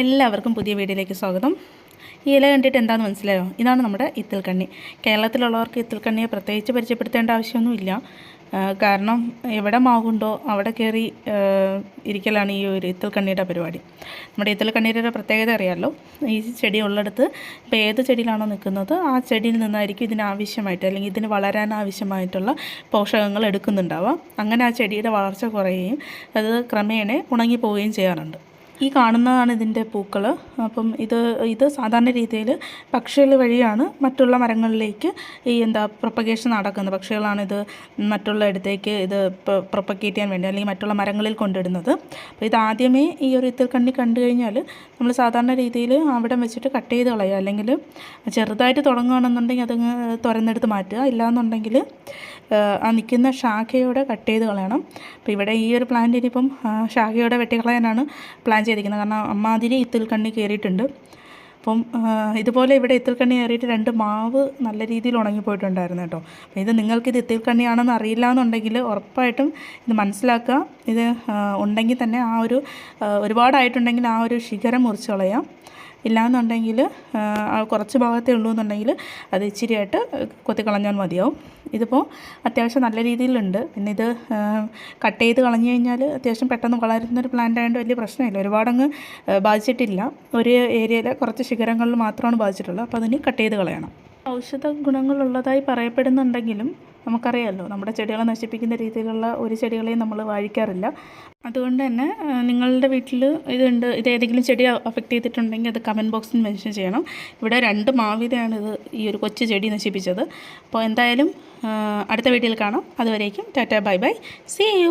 എല്ലാവർക്കും പുതിയ വീഡിയോയിലേക്ക് സ്വാഗതം. ഈ ഇല കണ്ടിട്ട് എന്താണെന്ന് മനസ്സിലായോ? ഇതാണ് നമ്മുടെ ഇത്തിൽക്കണ്ണി. കേരളത്തിലുള്ളവർക്ക് ഇത്തിൽക്കണ്ണിയെ പ്രത്യേകിച്ച് പരിചയപ്പെടുത്തേണ്ട ആവശ്യമൊന്നുമില്ല. കാരണം എവിടെ മാവുണ്ടോ അവിടെ കയറി ഇരിക്കലാണ് ഈ ഒരു ഇത്തിൽക്കണ്ണിയുടെ പരിപാടി. നമ്മുടെ ഇത്തിൽക്കണ്ണീരുടെ പ്രത്യേകത അറിയാമല്ലോ ഈ ചെടി ഉള്ളിടത്ത് ഇപ്പോൾ ഏത് ചെടിയിലാണോ നിൽക്കുന്നത് ആ ചെടിയിൽ നിന്നായിരിക്കും ഇതിന് ആവശ്യമായിട്ട് അല്ലെങ്കിൽ ഇതിന് വളരാൻ ആവശ്യമായിട്ടുള്ള പോഷകങ്ങൾ എടുക്കുന്നുണ്ടാവാം അങ്ങനെ ആ ചെടിയുടെ വളർച്ച കുറയുകയും അത് ക്രമേണ ഉണങ്ങിപ്പോവുകയും ചെയ്യാറുണ്ട്. ഈ കാണുന്നതാണ് ഇതിന്റെ പൂക്കൾ അപ്പം ഇത് ഇത് സാധാരണ രീതിയിൽ പക്ഷികൾ വഴിയാണ് മറ്റുള്ള മരങ്ങളിലേക്ക് ഈ എന്താ പ്രൊപ്പഗേഷൻ നടക്കുന്നത്. പക്ഷികളാണ് ഇത് മറ്റുള്ള ഇടത്തേക്ക് ഇത് പ്രൊപ്പഗേറ്റ് ചെയ്യാൻ വേണ്ടി അല്ലെങ്കിൽ മറ്റുള്ള മരങ്ങളിൽ കൊണ്ടിടുന്നത്. അപ്പോൾ ഇത് ആദ്യമേ ഈ ഒരു ഇത്തിൽ കണ്ണി കണ്ടു കഴിഞ്ഞാൽ നമ്മൾ സാധാരണ രീതിയിൽ അവിടെ വെച്ചിട്ട് കട്ട് ചെയ്ത് കളയുക. അല്ലെങ്കിൽ ചെറുതായിട്ട് തുടങ്ങുകയാണെന്നുണ്ടെങ്കിൽ അതങ്ങ് തുറന്നെടുത്ത് മാറ്റുക. ഇല്ലാന്നുണ്ടെങ്കിൽ ആ നിൽക്കുന്ന ശാഖയോടെ കട്ട് ചെയ്ത് കളയണം. അപ്പോൾ ഇവിടെ ഈ ഒരു പ്ലാന്റ് ഇനിയിപ്പം ശാഖയോടെ വെട്ടിക്കളയാനാണ് പ്ലാൻ ചെയ്തിരിക്കുന്നത് കാരണം അമ്മാതിരി ഇത്തിൽ കണ്ണി കയറിയിട്ടുണ്ട്. അപ്പം ഇതുപോലെ ഇവിടെ ഇത്തിൽക്കണ്ണി കയറിയിട്ട് രണ്ട് മാവ് നല്ല രീതിയിൽ ഉണങ്ങിപ്പോയിട്ടുണ്ടായിരുന്നു കേട്ടോ. അപ്പോൾ ഇത് നിങ്ങൾക്കിത് ഇത്തിൽക്കണ്ണിയാണെന്ന് അറിയില്ല എന്നുണ്ടെങ്കിൽ ഉറപ്പായിട്ടും ഇത് മനസ്സിലാക്കുക. ഇത് ഉണ്ടെങ്കിൽ തന്നെ ആ ഒരു ഒരുപാടായിട്ടുണ്ടെങ്കിൽ ആ ഒരു ശിഖരം മുറിച്ച് കളയാം. ഇല്ലാന്നുണ്ടെങ്കിൽ കുറച്ച് ഭാഗത്തേ ഉള്ളൂ എന്നുണ്ടെങ്കിൽ അത് ഇച്ചിരിയായിട്ട് കൊത്തിക്കളഞ്ഞാൽ മതിയാവും. ഇതിപ്പോൾ അത്യാവശ്യം നല്ല രീതിയിലുണ്ട്. പിന്നെ ഇത് കട്ട് ചെയ്ത് കളഞ്ഞു കഴിഞ്ഞാൽ അത്യാവശ്യം പെട്ടെന്ന് വളരുന്നൊരു പ്ലാന്റ് ആയതുകൊണ്ട് വലിയ പ്രശ്നമില്ല. ഒരുപാടങ്ങ് ബാധിച്ചിട്ടില്ല. ഒരു ഏരിയയിലെ കുറച്ച് ശിഖരങ്ങളിൽ മാത്രമാണ് ബാധിച്ചിട്ടുള്ളത്. അപ്പോൾ അതിന് കട്ട് ചെയ്ത് കളയണം. ഔഷധ ഗുണങ്ങളുള്ളതായി പറയപ്പെടുന്നുണ്ടെങ്കിലും നമുക്കറിയാമല്ലോ നമ്മുടെ ചെടികളെ നശിപ്പിക്കുന്ന രീതിയിലുള്ള ഒരു ചെടികളെയും നമ്മൾ വാഴിക്കാറില്ല. അതുകൊണ്ട് തന്നെ നിങ്ങളുടെ വീട്ടിൽ ഇതുണ്ട് ഇത് ഏതെങ്കിലും ചെടി അഫക്റ്റ് ചെയ്തിട്ടുണ്ടെങ്കിൽ അത് കമന്റ് ബോക്സിൽ മെൻഷൻ ചെയ്യണം. ഇവിടെ രണ്ട് മാവിതയാണ് ഇത് ഈ ഒരു കൊച്ചു ചെടി നശിപ്പിച്ചത്. അപ്പോൾ എന്തായാലും അടുത്ത വീഡിയോയിൽ കാണാം. അതുവരേക്കും tata bye bye. See you